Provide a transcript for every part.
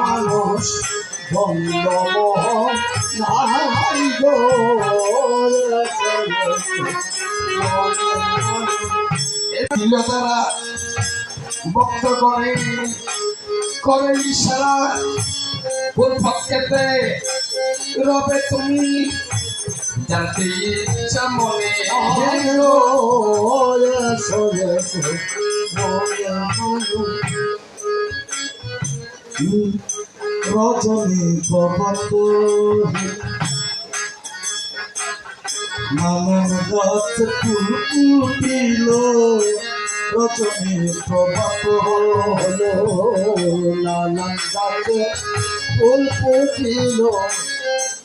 মানুষ বন্ধ নাই গো তারা বক্ত করে করে ইশারা পক্ষেতে রবে তুমি জানতে ইচ্ছা মনে রজনী প্রভাত নানান গাছ ফুল ফুটিল রজনী প্রভাত হলো নানান গাছে ফুল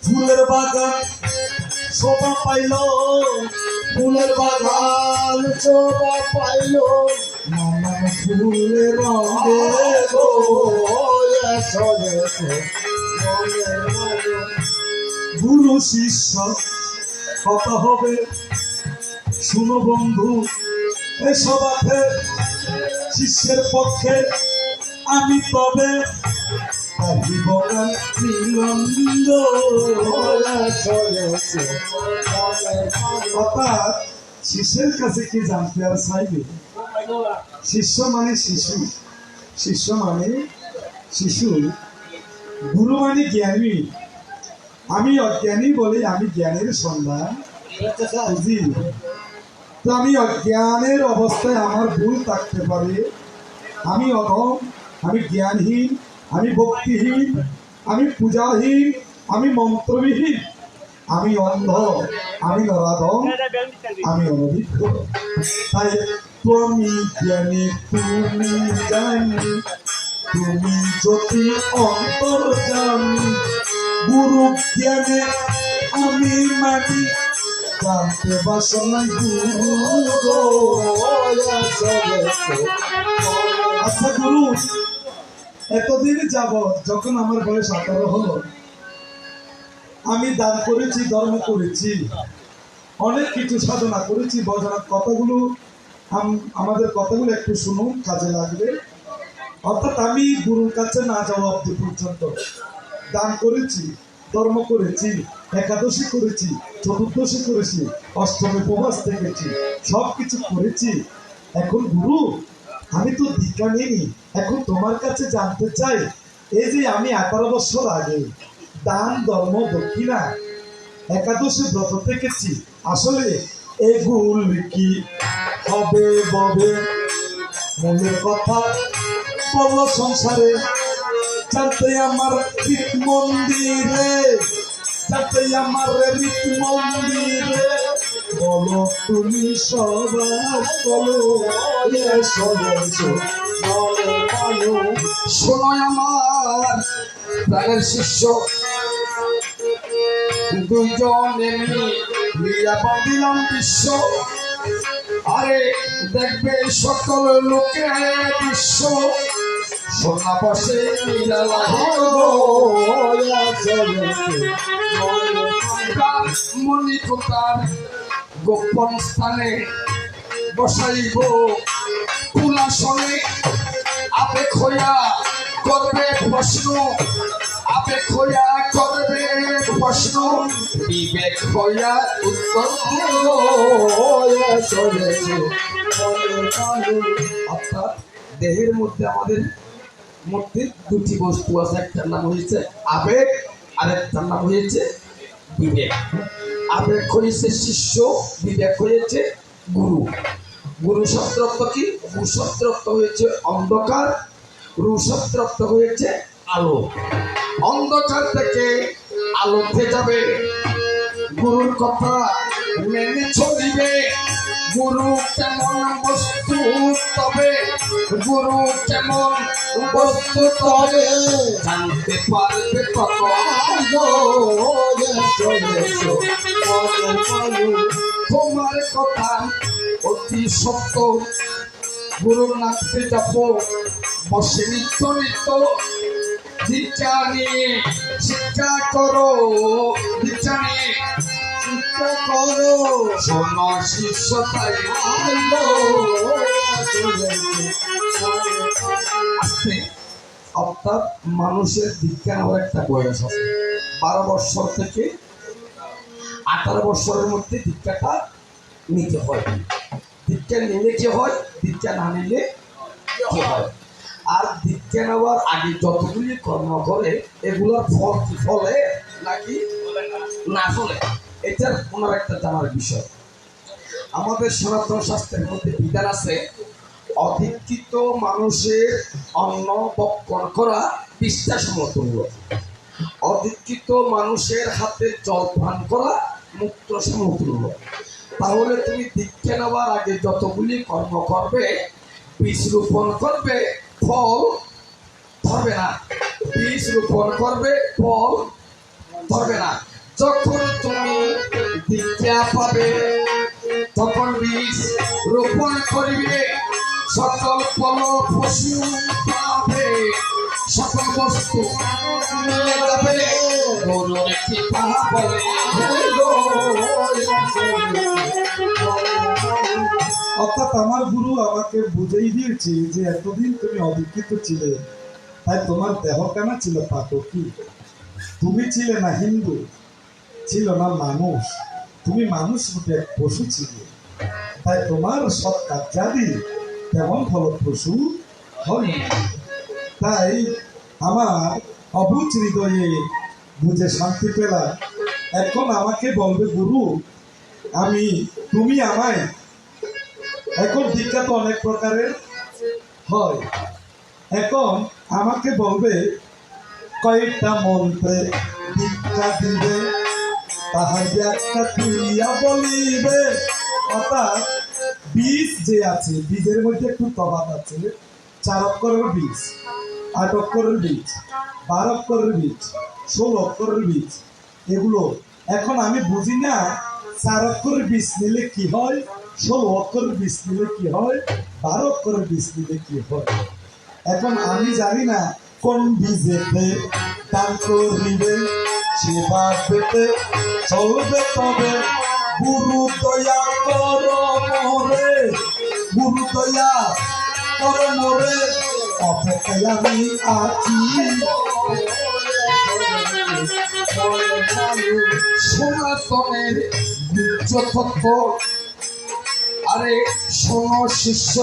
ফুলের বাগান শোভা পাইল, ফুলের বাগান শোভা পাইল। নানান ফুলের রঙে গো গুরু শিষ্য কত হবে। শুনো বন্ধু, এসব আছে শিষ্যের পক্ষে। আমি তবে পারিব না নিরঞ্জ অর্থাৎ শিষ্যের কাছে কি জানতে আর চাইবে? শিষ্য মানে শিশু। শিষ্য মানে শিশু। গুরু মানে জ্ঞানী। আমি অজ্ঞানী বলে আমি জ্ঞানের সন্ধান তো আমি অজ্ঞানের অবস্থায় আমার ভুল থাকতে পারে। আমি অধম, আমি জ্ঞানহীন আমি ভক্তিহীন, আমি পূজাহীন, আমি মন্ত্রবিহীন, আমি অন্ধ, আমি নরাধম, আমি অনভিজ্ঞ। তুমি জ্ঞানী, তুমি জানি, তুমি যদি অন্তর জানি। গুরু জ্ঞানে আমি মানি, জানতে বাসনা গুরু আচ্ছা গুরু এতদিন যাব যখন আমার বয়স আঠারো হলো, আমি দান করেছি, ধর্ম করেছি, অনেক কিছু সাধনা করেছি বজনার কথাগুলো আমাদের কথাগুলো একটু শুনুন, কাজে লাগবে। অর্থাৎ আমি গুরুর কাছে না যাওয়া অব্দি পর্যন্ত দান করেছি, ধর্ম করেছি, একাদশী করেছি, চতুর্দশী করেছি, অষ্টমী উপবাস থেকেছি সব কিছু করেছি। এখন গুরু আমি তো দীক্ষা নিইনি এখন তোমার কাছে জানতে চাই, এই যে আমি আঠারো বছর আগে দান, ধর্ম, দক্ষিণা, একাদশী ব্রত থেকেছি আসলে এগুলি কি হবে ববে? মনের কথা বলল সংসারে, জানতে আমার রীত মন্দিরে জানতে আমার রীত মন্দিরে বলো, তুমি সবার বলো বলো শোনো আমার প্রাণের শিষ্য। দুইজনে মিলিয়া বাঁধিলাম বিশ্ব আরে, দেখবে সকল লোকে বিশ্ব সোনা বসে মনি কোতার গোপন স্থানে বসাইব। কুলাসনে আবেগ হইয়া করবে প্রশ্ন, আবেগ হইয়া করবে প্রশ্ন। বিবেক হইয়া উত্তর অর্থাৎ দেহের মধ্যে আমাদের মধ্যে দুটি বস্তু আছে, একটার নাম হয়েছে আবেগ আর একটার নাম হয়েছে বিবেক। আবেগ করেছে শিষ্য বিবেক হয়েছে গুরু। গুরু শব্দ কি? শব্দ হয়েছে অন্ধকার। রু হয়েছে আলো। অন্ধকার থেকে আলোতে যাবে। গুরুর কথা মেনে চলিবে। গুরু কেমন বস্তু তবে, গুরু কেমন বস্তু তবে, জানতে পারবে তোমার কথা অতি সত্য। গুরুর নামতে যাব বসে নিত্য নিত্য নিয়ে শিক্ষা করো দীক্ষা নিয়ে অর্থাৎ মানুষের বিজ্ঞান আবার একটা বয়স আছে। বারো বৎসর থেকে আঠারো বৎসরের মধ্যে দীক্ষাটা নিতে হয়। দীক্ষা নিলে কি হয় দীক্ষা না নিলে কি হয়। আর দীক্ষা নেওয়ার আগে যতগুলি কর্ম করে এগুলোর ফল ফলে নাকি না ফলে? এটার ওনার একটা জানার বিষয়। আমাদের সনাতন শাস্ত্রের মধ্যে বিধান আছে, অধিকৃত মানুষের অন্ন বক্ষণ করা বিশ্বাস সমতুল্য অধিকৃত মানুষের হাতে জল পান করা মুক্ত সমতুল্য তাহলে তুমি দীক্ষা নেওয়ার আগে যতগুলি কর্ম করবে বীজ রোপণ করবে, ফল ধরবে না। বীজ রোপণ করবে, ফল ধরবে না। যখন পাবে, তখন বীজ রোপণ করিবে, সকল পশু পাবে। সকল বস্তু অর্থাৎ আমার গুরু আমাকে বুঝেই দিয়েছে যে এতদিন তুমি অধিকৃত ছিলে, তাই তোমার দেহ কেন ছিল পাতকি? তুমি ছিলে না হিন্দু, ছিল না মানুষ। তুমি মানুষ রূপে পশু ছিলে। তাই তোমার সৎ কার্যাদি তেমন ফলপ্রসূ হয়নি। তাই আমার অবুচ হৃদয়ে বুঝে শান্তি পেলাম। এখন আমাকে বলবে, গুরু, আমি, তুমি আমায় এখন দীক্ষা তো অনেক প্রকারের হয়। এখন আমাকে বলবে, কয়েকটা মন্ত্রে দীক্ষা দিবে। তাহার ব্যাখ্যা তুইয়া বলিবে। অর্থাৎ বীজ যে আছে, বীজের মধ্যে একটু তফাৎ আছে চার অক্ষরের বীজ, আট অক্ষরের বীজ, বারো অক্ষরের বীজ, ষোলো অক্ষরের বীজ, এগুলো এখন আমি বুঝি না, চার অক্ষরের বীজ নিলে কি হয়, ষোলো অক্ষরের বীজ নিলে কি হয়, বারো অক্ষরের বীজ নিলে কি হয়? এখন আমি জানি না কোন বীজেতে দান করিবে। সেবা পেতে চলবে তবে। গুরু দয়া কর মোরে, গুরু দয়া কর মোরে। অপেক্ষায় আমি আছি। সনাতনের গুজ্জতত্ত্ব আরে শোন শিষ্য,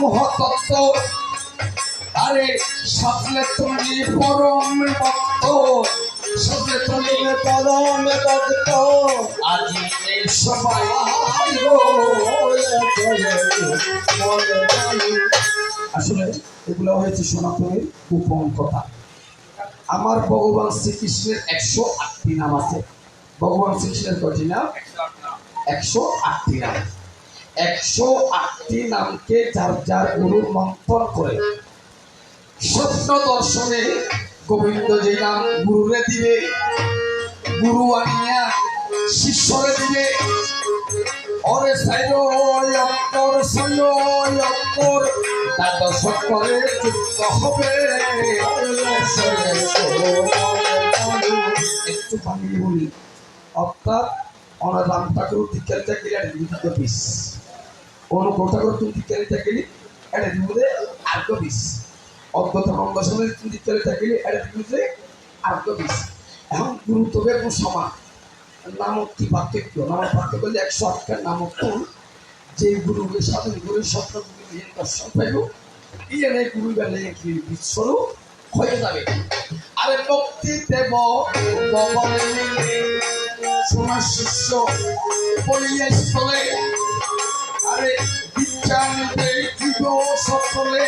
মহতত্ত্ব। আরে সাথে তুমি পরম ভক্ত। তুমি আজি সবাই আসলে এগুলো হয়েছে সনাতনের গোপন কথা। আমার ভগবান শ্রীকৃষ্ণের একশো আটটি নাম আছে। ভগবান শ্রীকৃষ্ণের কটি নাম? একশো আটটি নাম। একশো আটটি নামকে যার যার গুরু মন্থন করে। স্বপ্ন দর্শনে গোবিন্দ যে নাম গুরুরে দিবে, গুরু আনিয়া শিষ্যরে দিবে। অরে সাইড অক্ষর সৈন্য অক্ষর দ্বাদশ করে যুক্ত হবে। একটু বাঙালি বলি। অর্থাৎ অনারাম ঠাকুর দীক্ষার চাকরি আর বিষ। কোনো কথা করে তুমি দীক্ষার চাকরি এটা দিবলে আর্গ বিষ। দশমের তুমি দীক্ষার চাকরি এটা দিবলে আর্গ এখন গুরু তবে এখন সমান। নামক কি পার্থক্য। নামক পার্থক্য যে একশো আটটার নামক কোন যে গুরুকে সাধন গুরুর স্বপ্নগুলি নিয়ে দর্শন পাইব ইয়ে গুরু বেলে কি বিশ্বরূপ হয়ে যাবে। আরে ভক্তি দেব সোনার শিষ্য বলিয়ে স্থলে। আরে দিব সকলে।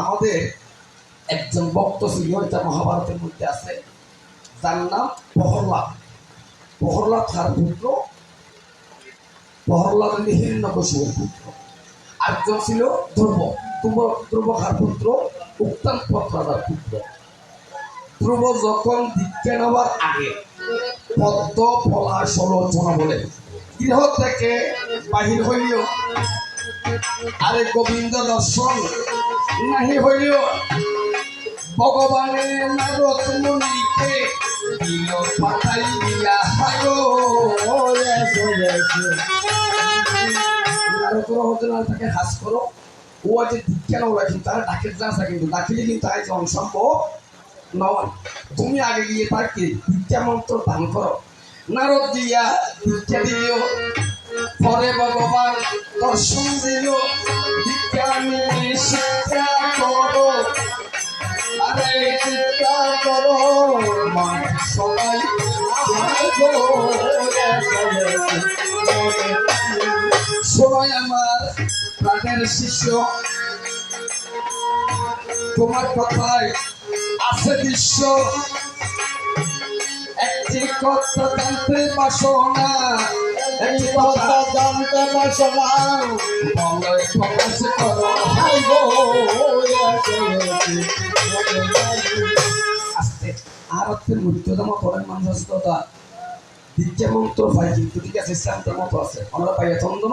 আমাদের একজন ভক্ত ছিল এটা মহাভারতের মধ্যে আছে, যার নাম প্রহ্লাদ প্রহ্লাদ তার পুত্র প্রহ্লাদ হিরণ্যকশিপুর পুত্র। আরেকজন ছিল ধ্রুব। ধ্রুব ধ্রুব পুত্র উত্তান পত্রাদার পুত্র। ধ্রুব যখন দীক্ষা নেওয়ার আগে পদ্ম ফলা সলোচনা বলে গৃহ থেকে বাহির হইলেও আরে গোবিন্দ দর্শন নাহি হইলেও ভগবানের নারদ মুনিকে দিল তারা ডাকে যাচ্ছে কিন্তু, ডাকিলে কিন্তু আজ অসম্ভব নয়। তুমি আগে গিয়ে তাকে দীক্ষা মন্ত্র দান করো। নারদ দিয়া দীক্ষা দিও। পরে ভগবান দর্শন দিল দীক্ষা নিয়ে শিক্ষা করো। আরে শিক্ষা করো। মন সবাই আমার প্রাণের শিষ্য। তোমার কথায় আছে দৃশ্য একটি কথা জানতে পারছ না? একটি কথা জানতে পারছ না? আর অর্থের মৃত্যুদম করেন মানুষ তা দীক্ষা মন্ত্র পাই কিন্তু ঠিক আছে ইসলামটার মতো আছে। আমরা পাইয়া চন্দন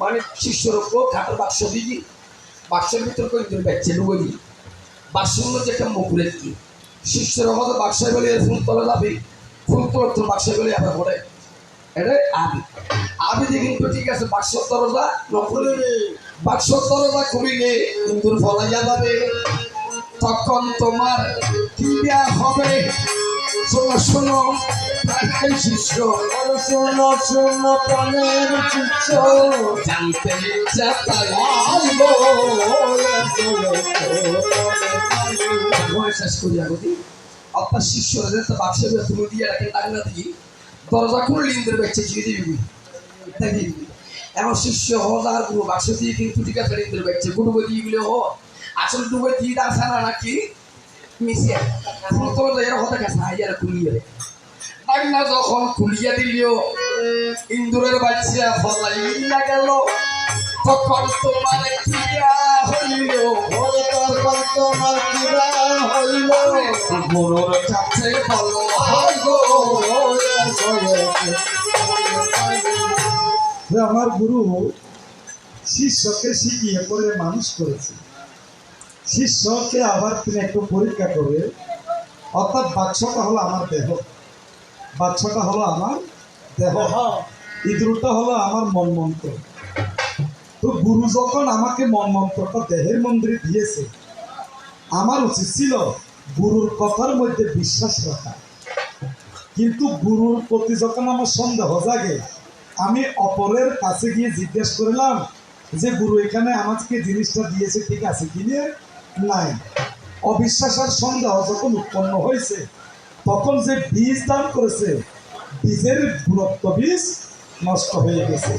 মানে শিষ্যর উপর কাঠের বাক্স দিবি বাক্সের ভিতর করে ঢুকে দিবি বাক্সের মধ্যে একটা মুকুলের কি। শিষ্যর হয়তো বাক্সে বলে ফুল তলে যাবি, ফুল তোলার তো বাক্সে বলে আবার পড়ে। এটা আবি। আবি দিয়ে কিন্তু ঠিক আছে, বাক্স দরজা নকলে বাক্স দরজা খুলিলে ইন্দুর ফলাইয়া যাবে। তখন তোমার কি দেয়া হবে। শোনো শোনো প্রাণের শিষ্য। শোনো শোনো প্রাণের চিচ্ছ জানতে ইচ্ছা তাই শেষ করিয়া গতি আপনার শিষ্যরা যে তো বাক্সে তুমি দিয়ে রাখেন ডাকনা দিয়ে দরজা খুললে ইন্দ্রের বেচে চিয়ে দিবি। দেখি এমন শিষ্য হজার গুরু বাক্স দিয়ে কিন্তু ঠিক আছে ইন্দ্রের বেচে গুরু দিয়ে গেলে হ। আসলে ডুবে দিয়ে নাকি? মিশিয়ে ফুল তোর এর হতে গেছে আইয়ার খুলিয়ে ডাকনা যখন খুলিয়া দিলিও ইন্দুরের বাচ্চা গেল। তখন তোমার কিয়া হইল। তোমার কিরা হইল। গুরুর কাছে বলো যে আমার গুরু শিষ্যকে শিখিয়ে পরে মানুষ করেছে। শিষ্যকে আবার তিনি একটু পরীক্ষা করে অর্থাৎ বাচ্চাটা হলো আমার দেহ। বাচ্চাটা হলো আমার দেহ। ইঁদুরটা হলো আমার মন মন্ত্র তো গুরু যখন আমাকে মন মন্ত্রটা দেহের মন্দিরে দিয়েছে আমার উচিত ছিল গুরুর কথার মধ্যে বিশ্বাস রাখা। কিন্তু গুরুর প্রতি যখন আমার সন্দেহ জাগে আমি অপরের কাছে গিয়ে জিজ্ঞেস করলাম যে গুরু এখানে আমাকে জিনিসটা দিয়েছে ঠিক আছে কিনে নাই। অবিশ্বাস আর সন্দেহ যখন উৎপন্ন হয়েছে, তখন যে বীজ দান করেছে, বীজের গুরুত্ব বীজ নষ্ট হয়ে গেছে।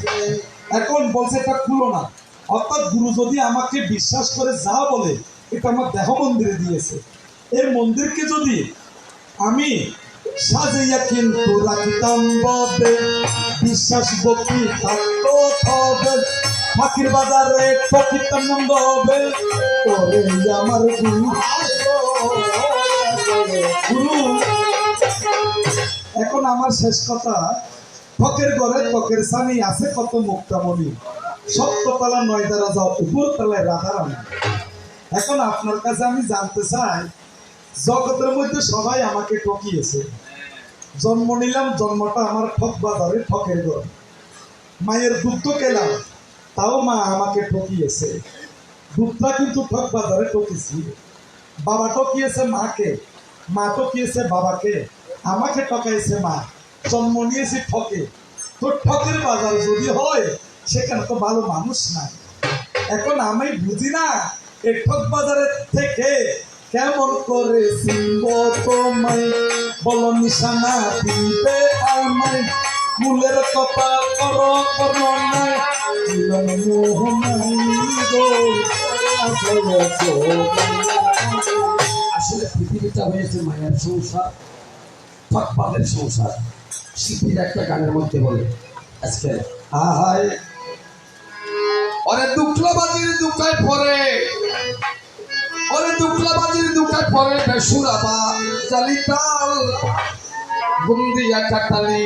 এখন বলছে, এটা খুলো না। অর্থাৎ গুরু যদি আমাকে বিশ্বাস করে যা বলে, এটা আমার দেহ মন্দিরে দিয়েছে। এই মন্দিরকে যদি আমি সাজাইয়া কিন্তু রাখিতাম বিশ্বাস ভক্তি থাকতো ফাঁকির বাজারে ফকিরতাম নন্দ হবে। ওরে আমার গুরু গুরু। এখন আমার শেষ কথা, ফকের ঘরে ফকের সানি আছে কত মুক্তামণি। সপ্ততলা নয় দ্বারা যাও উপর তলায় রাধারানী এখন আপনার কাছে আমি জানতে চাই, জগতের মধ্যে সবাই আমাকে ঠকিয়েছে। জন্ম নিলাম, জন্মটা আমার ঠক বাজারে ঠকের ঘর। মায়ের দুগ্ধ খেলাম তাও মা আমাকে ঠকিয়েছে। দুধটা কিন্তু ঠক বাজারে ঠকেছি বাবা ঠকিয়েছে মাকে, মা ঠকিয়েছে বাবাকে, আমাকে ঠকাইছে মা। জন্ম নিয়েছি ঠকে। তো ঠকের বাজার যদি হয়, সেখানে তো ভালো মানুষ নাই। এখন আমি বুঝি না এই ঠক বাজারের থেকে কেমন করে চিনব তোমায়? বলো নিশানা দিবে আমায়। ফুলের কথা কর আসলে পৃথিবীটা হয়েছে মায়ের সংসার ফটপাতের সংসার। শিল্পীর একটা গানের মধ্যে বলে, আজকে, আহায়। ওরে দুঃখলাবাজির দুঃখায় পরে ওরে দুঃখলাবাজির দুঃখায় পরে বেসুরাবা জালিতাল গুন্দিয়া কাটালি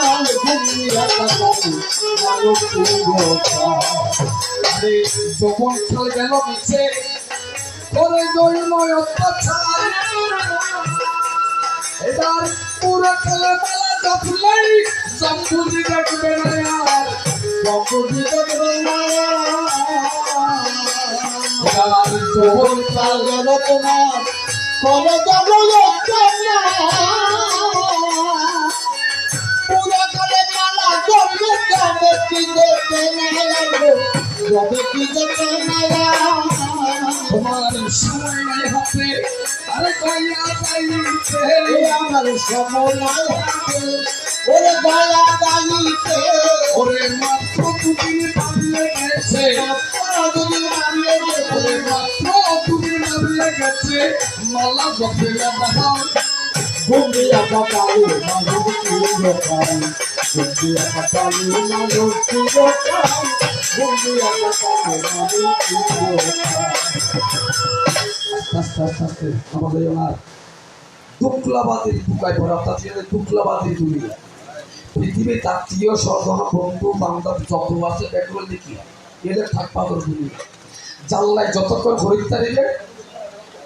যখন কাল গেল মিছে করে জন্ময় অত্যাচার এবার পুরো খেলে বেলা জপলেই জম্বুজি দেখবে না আর বকুটি দেখবে মায়া যখন কাল গেল তোমার করে যাব পুরো তোমার সময় নাই হাতে আরে কইয়া আছে ওরে গলা দালিতে ওরে মাত্র দুদিন পালিয়ে গেছে দুদিন পালিয়ে গেছে মালা আস্তে আমাদের ওনার দুঃখলাবাদের দুকায় পড়ে অর্থাৎ এদের দুঃখলাবাদের দুনিয়া। পৃথিবীর আত্মীয় স্বজন বন্ধু বান্ধব যত আছে পেট্রোল দেখি এদের থাকপাতর দুনিয়া। জানলায় যতক্ষণ খরিদ্দার দিবে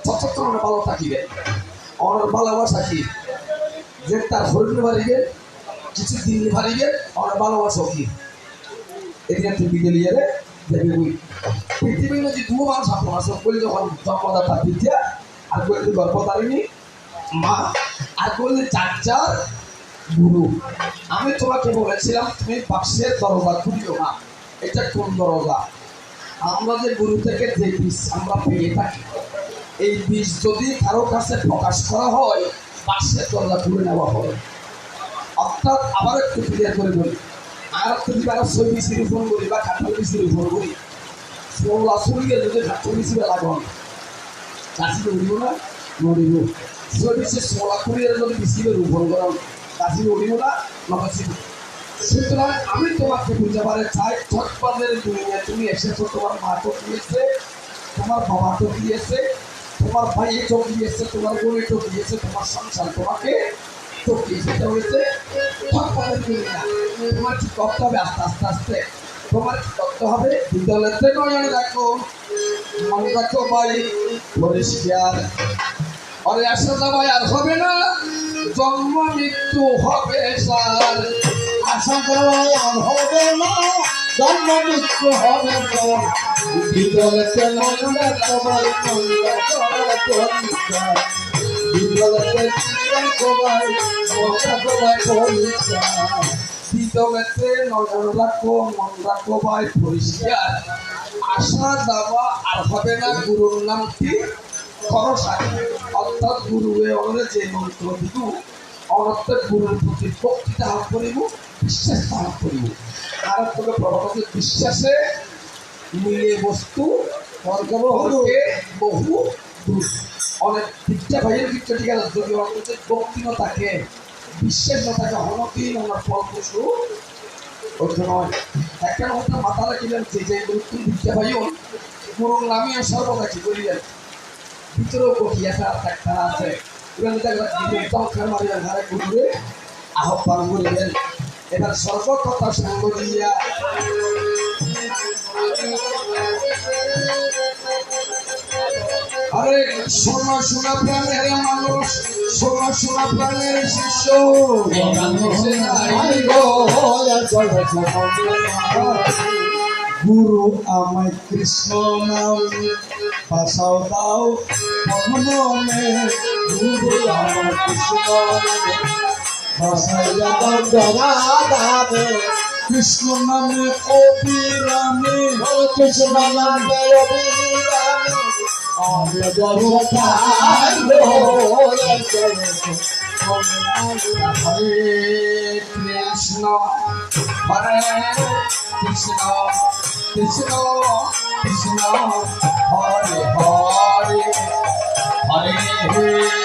ততক্ষণ ভালো থাকিবে অনার ভালোবাসা কি? যে তার হরিণ বাড়িবে কিছু দিন বাড়িবে অনার ভালোবাসা কি? এদিকে তুই বিদেলিয়ে রে দেখবি বুঝ পৃথিবীর মধ্যে দু মানুষ আপন আছে। বলি যখন জন্মদাতা বিদ্যা আর বলি গর্ভধারিণী, মা আর বলি চাচার গুরু। আমি তোমাকে বলেছিলাম, তুমি বাক্সের দরজা খুলিও না। এটা কোন দরজা? আমরা যে গুরু থেকে যে আমরা পেয়ে থাকি। এই বীজ যদি কারও কাছে প্রকাশ করা হয় পাশে দরজা খুলে নেওয়া হয় অর্থাৎ আবার একটু ক্লিয়ার করে বলি। আর যদি তারা ছয় বিশি রোপণ করি বা কাঁঠাল বিশি রোপণ করি ষোলা সরিয়ে যদি কাঁঠাল বিশি লাগান চাষি উড়িব না নড়িব ছয় বিশি ষোলা করিয়ে যদি বিশি রোপণ করান, চাষি উড়িব না নবাসিব সুতরাং আমি তোমাকে বুঝাবারে চাই চটপাদের দুনিয়া তুমি এসেছ, তোমার মা তো দিয়েছে, তোমার বাবা তো দিয়েছে তোমার ভাই তো দিয়েছে, তোমার বোন তো দিয়েছে, তোমার সংসার তোমাকে তো সেটা হয়েছে তোমার কি করতে হবে? আস্তে আস্তে আস্তে। তোমার কি করতে হবে? বিদ্যালয়তে নয়নে রাখো। মনে রাখো ভাই পরিষ্কার আরে? আসা যাওয়াই আর হবে না। জন্ম মৃত্যু হবে, স্যার। আশা করাই আর হবে না। জন্ম মৃত্যু হবে তো বিদ্যালয়তে মনটা সবাই মনটা সবাই বিদ্যালয়তে সবাই পরিষ্কার আসা যাওয়া আর হবে না গুরুর নাম কি খরচা অর্থাৎ গুরুয়ে অনরে যে মন্ত্র দিদু অনর্থের গুরুর প্রতি বক্তৃতা করিব বিশ্বাস লাভ করিব আর তোকে প্রভাবকে বিশ্বাসে মিলে বস্তু বর্গবহকে বহু দূর অনেক বিদ্যা ভাইয়ের ঠিক আছে যদি অন্তত ভক্তি ন থাকে বিশ্বাস ন থাকে অনতিন আমার ফল পশু নয় একটা কথা মাথা রাখিলেন যে যে গুরুত্ব বিদ্যা ভাইও গুরুর নামে সর্বদা কি করিলেন ভিতরেও একটা একটা আছে। আহ্বান করিলেন এবার সর্বকথা সঙ্গ দিয়া। আরে সোনা সোনা প্রাণের মানুষ সোনা সোনা প্রাণের শিষ্য। গুরু আমায় কৃষ্ণ নাম পাশাও দাও। গুরু কৃষ্ণ নামে। ভাসাইয়া বন্দনা দামে কৃষ্ণ নামে অবিরামে কৃষ্ণ নামে হরে কৃষ্ণ হরে কৃষ্ণ কৃষ্ণ হরে হরে হরে রাম